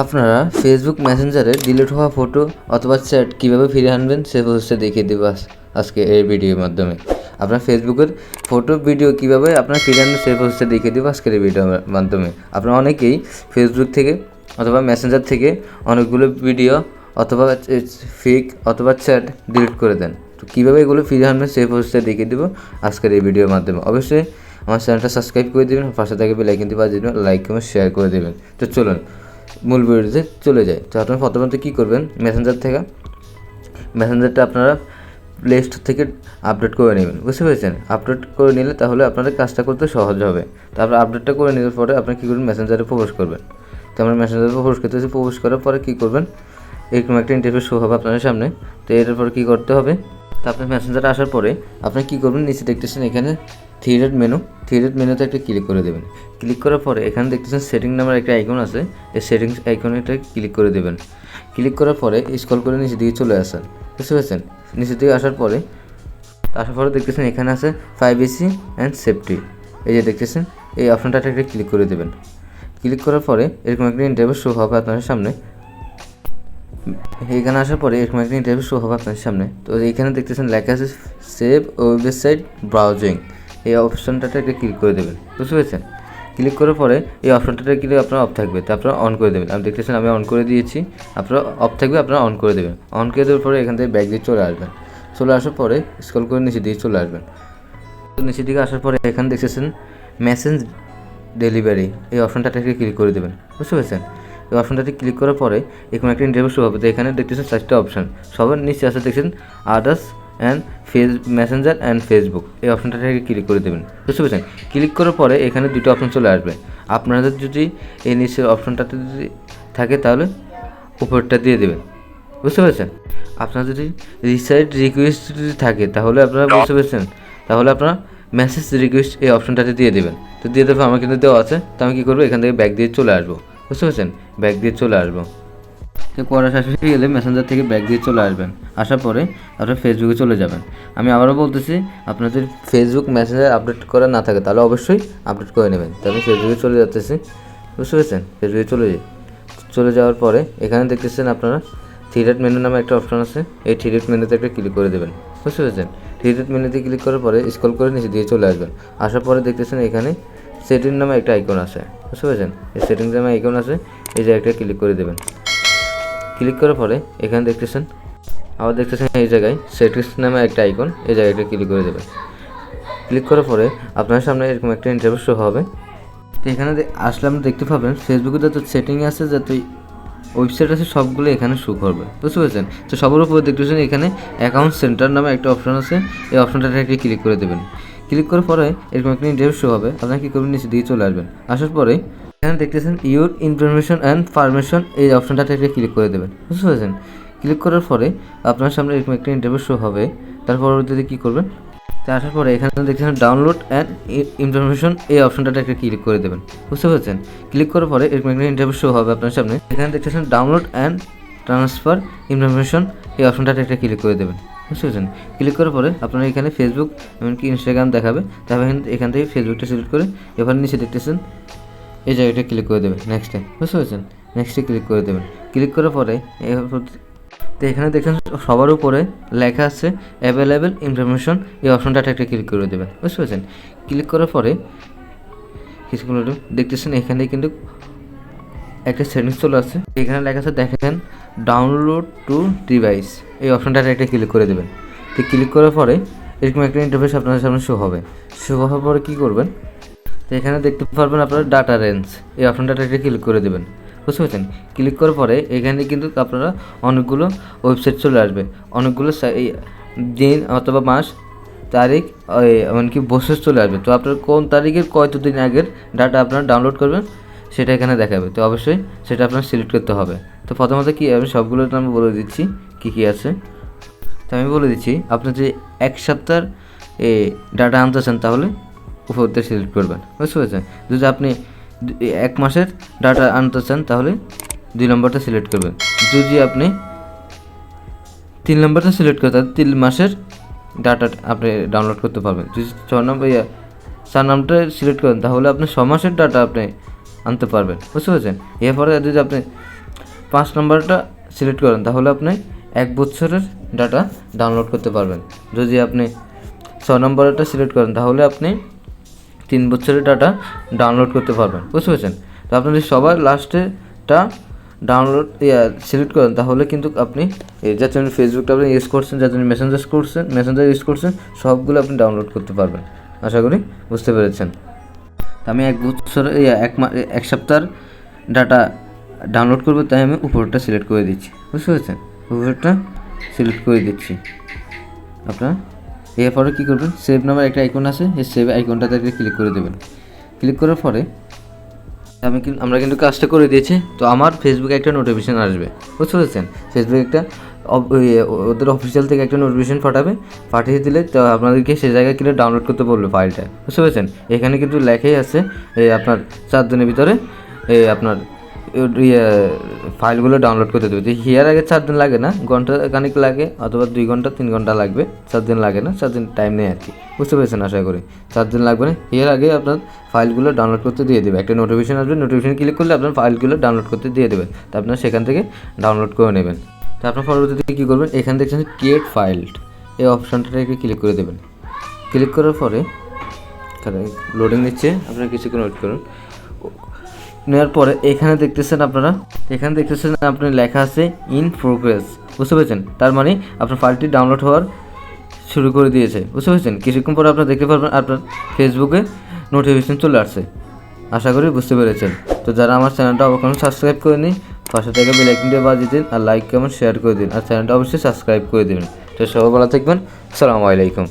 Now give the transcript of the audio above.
আপনারা ফেসবুক মেসেঞ্জারে ডিলিট হওয়া ফটো অথবা চ্যাট কীভাবে ফিরে আনবেন সে প্রসেসটা দেখিয়ে দেবো আজকে এই ভিডিওর মাধ্যমে। আপনার ফেসবুকের ফটো ভিডিও কীভাবে আপনার ফিরিয়ে আনবেন সে প্রসেসটা দেখিয়ে দেবো আজকের এই ভিডিওর মাধ্যমে। আপনারা অনেকেই ফেসবুক থেকে অথবা মেসেঞ্জার থেকে অনেকগুলো ভিডিও অথবা ফেক অথবা চ্যাট ডিলিট করে দেন। তো কীভাবে এগুলো ফিরে আনবেন সেই প্রসেসটা দেখিয়ে দেবো আজকের এই ভিডিওর মাধ্যমে। অবশ্যই আমার চ্যানেলটা সাবস্ক্রাইব করে দেবেন, পাশে থেকে লাইক বাজিয়ে দেবেন লাইক কমেন্ট শেয়ার করে দেবেন। তো চলুন মূল ভিডিওতে চলে যায়। তো আপনারা প্রথমত কী করবেন? মেসেঞ্জার থেকে। মেসেঞ্জারটা আপনারা প্লে স্টোর থেকে আপডেট করে নেবেন। বুঝতে পেরেছেন? আপডেট করে নিলে তাহলে আপনাদের কাজটা করতে সহজ হবে। তারপর আপডেটটা করে নেওয়ার পরে আপনি কী করবেন? মেসেঞ্জারে প্রবেশ করবেন। তো আমরা মেসেঞ্জারে প্রবেশ করতেছি। প্রবেশ করার পরে কী করবেন? এরকম একটা ইন্টারফেস শো হবে আপনাদের সামনে। তো এটার পরে কী করতে হবে? তো আপনার মেসেঞ্জারে আসার পরে আপনি কী করবেন? নিচে দেখতেছেন এখানে থ্রি মেনু থ্রি মেনুতে একটা ক্লিক করে দেবেন। ক্লিক করার পরে এখানে দেখতেছেন সেটিং নামের একটা আইকন আছে। এই সেটিংস আইকনে একটা ক্লিক করে দেবেন। ক্লিক করার পরে স্ক্রল করে নিচে দিকে চলে আসেন। বুঝতে পেরেছেন? নিচের দিকে আসার পরে আসার পরে দেখতেছেন এখানে আছে প্রাইভেসি অ্যান্ড সেফটি এই যে দেখতেছেন, এই অপশনটাতে একটা ক্লিক করে দেবেন। ক্লিক করার পরে এরকম একটা ইন্টারভিউ শো হবে আপনার সামনে। এখানে আসার পরে এরকম একটা ইন্টারভিউ শো হবে আপনার সামনে। তো এইখানে দেখতেছেন লেখা আছে সেভ ওয়েবসাইট ব্রাউজিং এই অপশনটাতে একটা ক্লিক করে দেবেন। বুঝতে পেরেছেন? ক্লিক করার পরে এই অপশনটাতে ক্লিক আপনার অফ থাকবে। তো আপনারা অন করে দেবেন। আমি দেখতেছেন আমি অন করে দিয়েছি। আপনারা অফ থাকবে, আপনারা অন করে দেবেন। অন করে দেওয়ার পরে এখান থেকে ব্যাগ দিয়ে চলে আসবেন। চলে আসার পরে স্ক্রল করে নিচে দিয়ে চলে আসবেন। নিচের দিকে আসার পরে এখানে দেখতেছেন মেসেজ ডেলিভারি এই অপশনটাতে ক্লিক করে দেবেন। বুঝতে পেরেছেন? এই অপশনটাতে ক্লিক করার পরে এখানে একটা ইন্টারভিউ শো হবে। তো এখানে দেখতেছেন চারটা অপশন সবার নিচে আছে দেখছেন others and face messenger and Facebook এই অপশনটাতে ক্লিক করে দেবেন। বুঝতে পেরেছেন? ক্লিক করার পরে এখানে দুটো অপশন চলে আসবে। আপনাদের যদি এই নিচের অপশনটাতে যদি থাকে তাহলে উপরটা দিয়ে দেবেন। বুঝতে পেরেছেন? আপনার যদি রিসাইট রিকোয়েস্ট যদি থাকে তাহলে আপনারা বুঝতে পেরেছেন? তাহলে আপনারা মেসেজ রিকোয়েস্ট এই অপশনটাতে দিয়ে দেবেন। তো দিয়ে দেবে আমার কিন্তু দেওয়া আছে। তো আমি কী করব? এখান থেকে ব্যাগ দিয়ে চলে আসব। বুঝতে পেরেছেন? ব্যাগ দিয়ে চলে আসব। তো করা শেষ গেলে মেসেঞ্জার থেকে ব্যাগ দিয়ে চলে আসবেন। আসার পরে আপনার ফেসবুকে চলে যাবেন। আমি আবারও বলতেছি, আপনার যদি ফেসবুক মেসেঞ্জার আপডেট করা না থাকে, তাহলে অবশ্যই আপডেট করে নেবেন। তো আমি ফেসবুকে চলে যাচ্তেছি। বুঝতে পেরেছেন? ফেসবুকে চলে যাই। চলে যাওয়ার পরে এখানে দেখতেছেন আপনারা থ্রি ডট মেনু নামে একটা অপশন আছে। এই থ্রি ডট মেনুতে একটা ক্লিক করে দেবেন। বুঝতে পেরেছেন? থ্রি ডট মেনুতে ক্লিক করার পরে স্ক্রল করে নিচে দিয়ে চলে আসবেন। আসার পরে দেখতেছেন এখানে সেটিং নামে একটা আইকন আছে, বুঝতে পেরেছেন? এই সেটিং নামে আইকন আছে, এই জায়গাটা ক্লিক করে দেবেন। ক্লিক করার পরে এখানে দেখতেছেন, আবার দেখতেছেন এই জায়গায় সেটিংস নামে একটা আইকন এই জায়গাটা ক্লিক করে দেবেন। ক্লিক করার পরে আপনার সামনে এরকম একটা ইন্টারভিউ শো হবে। তো এখানে আসলে আপনি দেখতে পাবেন ফেসবুকে যত সেটিং আছে যত ওয়েবসাইট আছে, সবগুলো এখানে শো করবে, বুঝতে পেরেছেন? তো সবার উপরে দেখতেছেন এখানে অ্যাকাউন্ট সেন্টার নামে একটা অপশন আছে, এই অপশনটাতে একটা ক্লিক করে দেবেন। ক্লিক করার পরে এরকম একটা ইন্টারভিউ শো হবে। আপনার কী করবেন? নিচে দিয়ে চলে আসবেন। আসার পরে এখানে দেখতেছেন ইউর ইনফরমেশন অ্যান্ড ফার্মেশন এই অপশনটাতে একটা ক্লিক করে দেবেন। বুঝতে পেরেছেন? ক্লিক করার পরে আপনার সামনে এরকম একটা ইন্টারভিউ শো হবে। তার পরবর্তীতে কী করবেন? তা আসার পরে এখানে দেখছেন ডাউনলোড অ্যান্ড ইনফরমেশন এই অপশনটাতে একটা ক্লিক করে দেবেন। বুঝতে পেরেছেন? ক্লিক করার পরে এরকম একটা ইন্টারভিউ শো হবে আপনার সামনে। এখানে দেখতেছেন ডাউনলোড অ্যান্ড ট্রান্সফার ইনফরমেশন এই অপশনটাতে একটা ক্লিক করে দেবেন। বুঝতে পেরেছেন? ক্লিক করার পরে আপনারা এখানে ফেসবুক এমনকি ইনস্টাগ্রাম দেখাবে। তারপর এখান- থেকে ফেসবুকটা সিলেক্ট করে এবার নিচে দেখতেছেন, এই জায়গাটা ক্লিক করে দেবেন নেক্সটে বুঝতে পেরেছেন? নেক্সটে ক্লিক করে দেবেন। ক্লিক করার পরে তো এখানে দেখেন সবার উপরে লেখা আছে অ্যাভেলেবেল ইনফরমেশন এই অপশনটা একটা ক্লিক করে দেবেন। বুঝতে পেরেছেন? ক্লিক করার পরে কিছুক্ষণ দেখতেছেন এখানে কিন্তু একটা সেটিংস চলে আসছে। এখানে লেখা আছে দেখেন ডাউনলোড টু ডিভাইস এই অপশনটাতে একটা ক্লিক করে দেবেন। তো ক্লিক করার পরে এরকম একটা ইন্টারফেস আপনাদের সামনে শো হবে। শো হওয়ার পরে কী করবেন? তো এখানে দেখতে পারবেন আপনার ডাটা রেঞ্জ এই অপশনটাতে একটা ক্লিক করে দেবেন। বুঝতে পারছেন? ক্লিক করার পরে এখানে কিন্তু আপনারা অনেকগুলো ওয়েবসাইট চলে আসবে। অনেকগুলো দিন অথবা মাস, তারিখ এমনকি বছর চলে আসবে। তো আপনার কোন তারিখের কত দিন আগের ডাটা আপনারা ডাউনলোড করবেন, সেটা এখানে দেখাবে। তো অবশ্যই সেটা আপনার সিলেক্ট করতে হবে। তো প্রথমত কি আমি সবগুলোর নাম বলে দিচ্ছি। কী কী আছে? তো আমি বলে দিচ্ছি আপনি যদি এক সপ্তাহের এই ডাটা আনতে চান তাহলে উপর দিয়ে সিলেক্ট করবেন। বুঝতে পেরেছেন? যদি আপনি এক মাসের ডাটা আনতে চান তাহলে দুই নম্বরটা সিলেক্ট করবেন। যদি আপনি তিন নম্বরটা সিলেক্ট করেন তাহলে তিন মাসের ডাটা আপনি ডাউনলোড করতে পারবেন। যদি ছ নম্বর ইয়া, চার নামটা সিলেক্ট করেন তাহলে আপনি ছ মাসের ডাটা আপনি আনতে পারবেন। বুঝতে পেরেছেন? এরপরে যদি আপনি পাঁচ নম্বরটা সিলেক্ট করেন তাহলে আপনি এক বছরের ডাটা ডাউনলোড করতে পারবেন। যদি আপনি ছ নম্বরটা সিলেক্ট করেন, তাহলে আপনি তিন বছরের ডাটা ডাউনলোড করতে পারবেন। বুঝতে পেরেছেন? তো আপনি যদি সবার লাস্টেটা ডাউনলোড সিলেক্ট করেন, তাহলে কিন্তু আপনি যার জন্য ফেসবুকটা আপনি ইউজ করছেন, যার জন্য মেসেঞ্জার করছেন মেসেঞ্জার ইউজ করছেন, সবগুলো আপনি ডাউনলোড করতে পারবেন। আশা করি বুঝতে পেরেছেন। আমি এক বছর এক এক সপ্তাহের ডাটা ডাউনলোড করব, তাই আমি উপরটা সিলেক্ট করে দিচ্ছি। বুঝতে পেরেছেন? উপরটা সিলেক্ট করে দিচ্ছি। আপনার এরপরে কী করবেন? সেভ নাম্বার একটা আইকন আছে, এই সেভ আইকনটাতে ক্লিক করে দেবেন। ক্লিক করার পরে আমি কিন্তু আমরা কিন্তু কাজটা করে দিয়েছি, তো আমার ফেসবুকে একটা নোটিফিকেশান আসবে। বুঝতে পেরেছেন? ফেসবুকে একটা ওদের অফিসিয়াল থেকে একটা নোটিফিকেশান পাঠাবে, পাঠিয়ে দিলে তো আপনাদেরকে সে জায়গায় কিনে ডাউনলোড করতে বলবে ফাইলটা বুঝতে পেরেছেন? এখানে কিন্তু লেখাই আছে আপনার চার দিনের ভিতরে আপনার ফাইলগুলো ডাউনলোড করতে দেবে। হিয়ার আগে চার দিন লাগে না? ঘণ্টা খানিক লাগে, অথবা দুই ঘণ্টা, তিন ঘণ্টা লাগবে। চার দিন লাগে না, চার দিন টাইম নেই আর কি বুঝতে পেরেছেন আশা করি? চার দিন লাগবে না? হিয়ার আগে আপনার ফাইলগুলো ডাউনলোড করতে দিয়ে দেবে। একটা নোটিফিকেশন আসবে নোটিফিকেশন ক্লিক করলে আপনার ফাইলগুলো ডাউনলোড করতে দিয়ে দেবে। তো আপনার সেখান থেকে ডাউনলোড করে নেবেন। তো আপনার পরবর্তীতে কী করবেন? এখান থেকে ক্রিয়েট ফাইল এই অপশানটাকে ক্লিক করে দেবেন। ক্লিক করার পরে লোডিং নিচ্ছে। আপনারা কিছুক্ষণ ওয়েট করুন। নেওয়ার পরে এখানে দেখতেছেন আপনারা, এখানে দেখতেছেন আপনার লেখা আছে ইন প্রোগ্রেস বুঝতে পেরেছেন? তার মানে আপনার ফাইলটি ডাউনলোড হওয়ার শুরু করে দিয়েছে, বুঝতে পেরেছেন? কিছুক্ষণ পরে আপনারা দেখতে পারবেন আপনার ফেসবুকে নোটিফিকেশন চলে আসছে। আশা করি বুঝতে পেরেছেন। তো যারা আমার চ্যানেলটা অবশ্যই সাবস্ক্রাইব করে নিন পাশে থেকে বেল আইকনটি বাজিয়ে দিন আর লাইক কমেন্ট শেয়ার করে দিন। আর চ্যানেলটা অবশ্যই সাবস্ক্রাইব করে দিন তো সবাই ভালো থাকবেন। আসসালামু আলাইকুম।